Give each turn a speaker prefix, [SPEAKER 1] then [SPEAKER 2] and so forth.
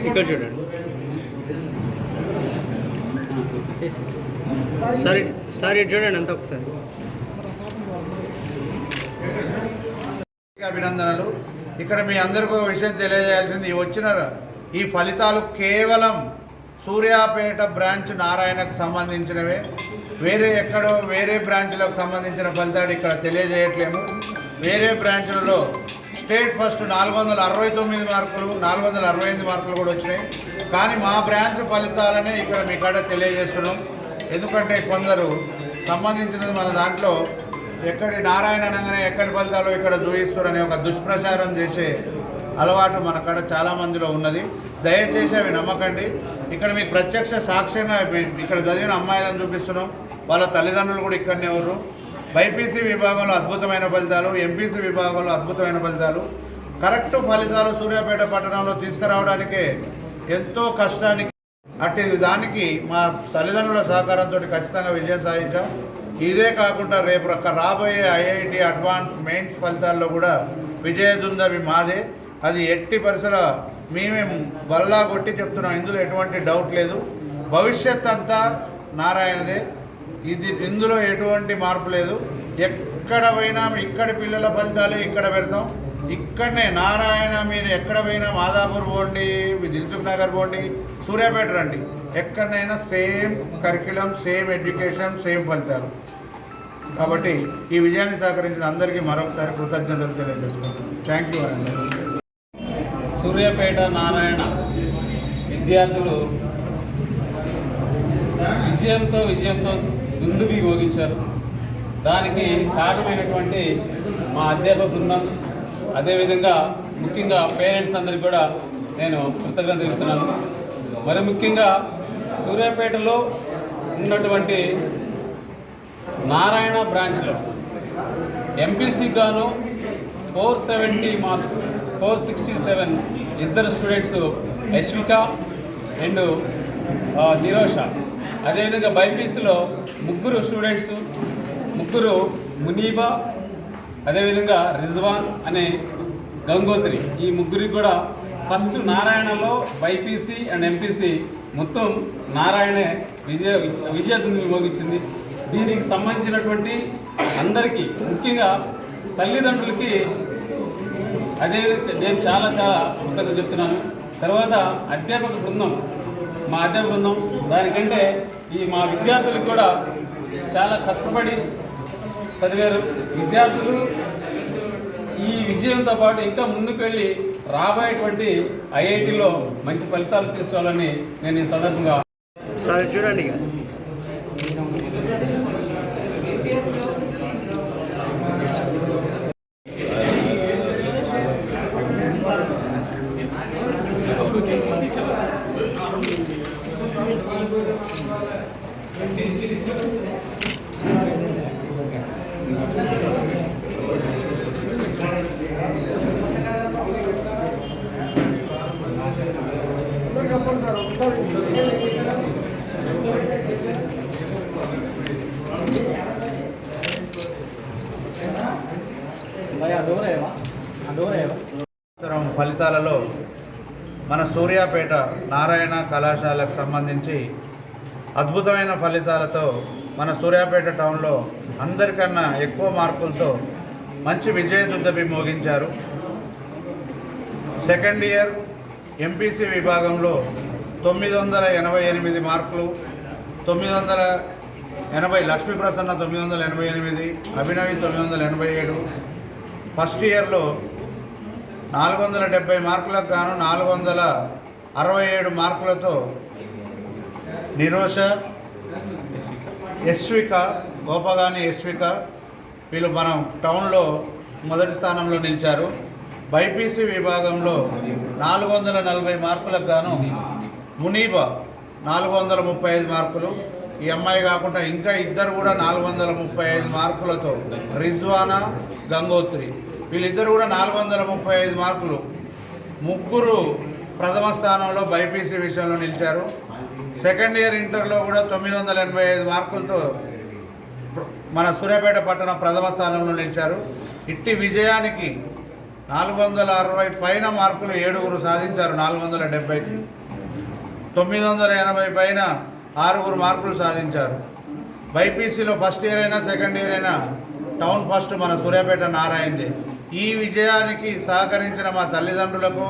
[SPEAKER 1] ఇక్కడ చూడండి sorry sorry చూడండి అంత ఒకసారి.
[SPEAKER 2] అభినందనలు. ఇక్కడ మీ అందరికీ ఒక విషయం తెలియజేయాల్సింది వచ్చిన ఈ ఫలితాలు కేవలం సూర్యాపేట బ్రాంచ్ నారాయణకు సంబంధించినవే. వేరే ఎక్కడో వేరే బ్రాంచ్లకు సంబంధించిన ఫలితాలు ఇక్కడ తెలియజేయట్లేము. వేరే బ్రాంచ్లలో స్టేట్ ఫస్ట్ నాలుగు వందల అరవై తొమ్మిది మార్కులు నాలుగు వందల అరవై ఎనిమిది మార్కులు కూడా వచ్చినాయి. కానీ మా బ్రాంచ్ ఫలితాలనే ఇక్కడ మీ కాడ తెలియజేస్తున్నాం. ఎందుకంటే కొందరు సంబంధించినది మన దాంట్లో ఎక్కడి నారాయణ అనగానే ఎక్కడి ఫలితాలు ఇక్కడ చూపిస్తారనే అనే ఒక దుష్ప్రచారం చేసే అలవాటు మన కాడ చాలామందిలో ఉన్నది. దయచేసి అవి నమ్మకండి. ఇక్కడ మీకు ప్రత్యక్ష సాక్ష్యంగా ఇక్కడ చదివిన అమ్మాయిలను చూపిస్తున్నాం. వాళ్ళ తల్లిదండ్రులు కూడా ఇక్కడనే ఉన్నారు. బైపీసీ విభాగంలో అద్భుతమైన ఫలితాలు ఎంపీసీ విభాగంలో అద్భుతమైన ఫలితాలు. కరెక్ట్ ఫలితాలు సూర్యాపేట పట్టణంలో తీసుకురావడానికే ఎంతో కష్టానికి అట్టి దానికి మా తల్లిదండ్రుల సహకారంతో ఖచ్చితంగా విజయం సాధించాం. ఇదే కాకుండా రేపు రాబోయే ఐఐటి అడ్వాన్స్ మెయిన్స్ ఫలితాల్లో కూడా విజయదుందవి మాదే. అది ఎట్టి పరిసర మేమే బల్లా కొట్టి చెప్తున్నాం. ఇందులో ఎటువంటి డౌట్ లేదు. భవిష్యత్ అంతా నారాయణదే. ఇది ఇందులో ఎటువంటి మార్పు లేదు. ఎక్కడ పోయినా ఇక్కడి పిల్లల ఫలితాలే ఇక్కడ పెడతాం. ఇక్కడనే నారాయణ మీరు ఎక్కడ పోయినా మాదాపూర్ పోండి దిల్సుఖ్ నగర్ పోండి సూర్యాపేట రండి. ఎక్కడనైనా same curriculum same education same ఫలితాలు. కాబట్టి ఈ విజయాన్ని సహకరించిన అందరికీ మరొకసారి కృతజ్ఞతలు తెలియజేసుకుంటాం థ్యాంక్ యూ అండి.
[SPEAKER 3] సూర్యాపేట నారాయణ విద్యార్థులు విజయంతో విజయంతో దుందుబి మోగించారు దానికి కారణమైనటువంటి మా అధ్యాపక బృందం అదేవిధంగా ముఖ్యంగా పేరెంట్స్ అందరికి కూడా నేను కృతజ్ఞత తెలుపుతున్నాను. మరి ముఖ్యంగా సూర్యాపేటలో ఉన్నటువంటి నారాయణ బ్రాంచ్లో ఎంపీసీ గాను four seventy marks four sixty seven ఇద్దరు స్టూడెంట్స్ యశ్విక అండ్ నిరోష. అదేవిధంగా బైపీసీలో ముగ్గురు స్టూడెంట్స్ ముగ్గురు మునీబా అదేవిధంగా రిజ్వాన్ అనే గంగోత్రి. ఈ ముగ్గురికి కూడా ఫస్ట్ నారాయణలో బైపీసీ అండ్ ఎంపీసీ మొత్తం నారాయణే విజయ విజయదుని మోగించింది దీనికి సంబంధించినటువంటి అందరికీ ముఖ్యంగా తల్లిదండ్రులకి అదే నేను చాలా చాలా కృతజ్ఞత చెప్తున్నాను. తర్వాత అధ్యాపక బృందం మా అధ్యాపక బృందం దానికంటే ఈ మా విద్యార్థులకు కూడా చాలా కష్టపడి చదివారు. విద్యార్థులు ఈ విజయంతో పాటు ఇంకా ముందుకు వెళ్ళి రాబోయేటువంటి ఐఐటిలో మంచి ఫలితాలు తీసుకురావాలని నేను ఈ సందర్భంగా
[SPEAKER 1] సారీ చూడండి
[SPEAKER 2] ఫలితాలలో మన సూర్యాపేట నారాయణ కళాశాలకు సంబంధించి అద్భుతమైన ఫలితాలతో మన సూర్యాపేట టౌన్లో అందరికన్నా ఎక్కువ మార్కులతో మంచి విజయదుద్దబి మోగించారు. సెకండ్ ఇయర్ ఎంపీసీ విభాగంలో తొమ్మిది వందల ఎనభై ఎనిమిది మార్కులు తొమ్మిది వందల ఎనభై లక్ష్మీ ప్రసన్న తొమ్మిది వందల ఎనభై ఎనిమిది అభినవి తొమ్మిది వందల ఎనభై ఏడు. ఫస్ట్ ఇయర్లో నాలుగు వందల డెబ్బై మార్కులకు గాను నాలుగు వందల అరవై ఏడు మార్కులతో నిరోష యశ్విక గోపగాని యశ్విక వీళ్ళు మనం టౌన్లో మొదటి స్థానంలో నిలిచారు. బైపీసీ విభాగంలో నాలుగు వందల నలభై మార్కులకు గాను మునీబా నాలుగు వందల ముప్పై ఐదు మార్కులు. ఈ అమ్మాయి కాకుండా ఇంకా ఇద్దరు కూడా నాలుగు వందల ముప్పై ఐదు మార్కులతో రిజ్వానా గంగోత్రి. వీళ్ళిద్దరు కూడా నాలుగు వందల ముప్పై ఐదు మార్కులు. ముగ్గురు ప్రథమ స్థానంలో బైపీసీ విషయంలో నిలిచారు. సెకండ్ ఇయర్ ఇంటర్లో కూడా తొమ్మిది వందల ఎనభై ఐదు మార్కులతో మన సూర్యాపేట పట్టణ ప్రథమ స్థానంలో నిలిచారు. ఇట్టి విజయానికి నాలుగు వందల అరవై పైన మార్కులు ఏడుగురు సాధించారు నాలుగు వందల డెబ్బైకి. తొమ్మిది వందల ఎనభై పైన ఆరుగురు మార్కులు సాధించారు. బైపీసీలో ఫస్ట్ ఇయర్ అయినా సెకండ్ ఇయర్ అయినా టౌన్ ఫస్ట్ మన సూర్యాపేట నారాయణది. ఈ విజయానికి సహకరించిన మా తల్లిదండ్రులకు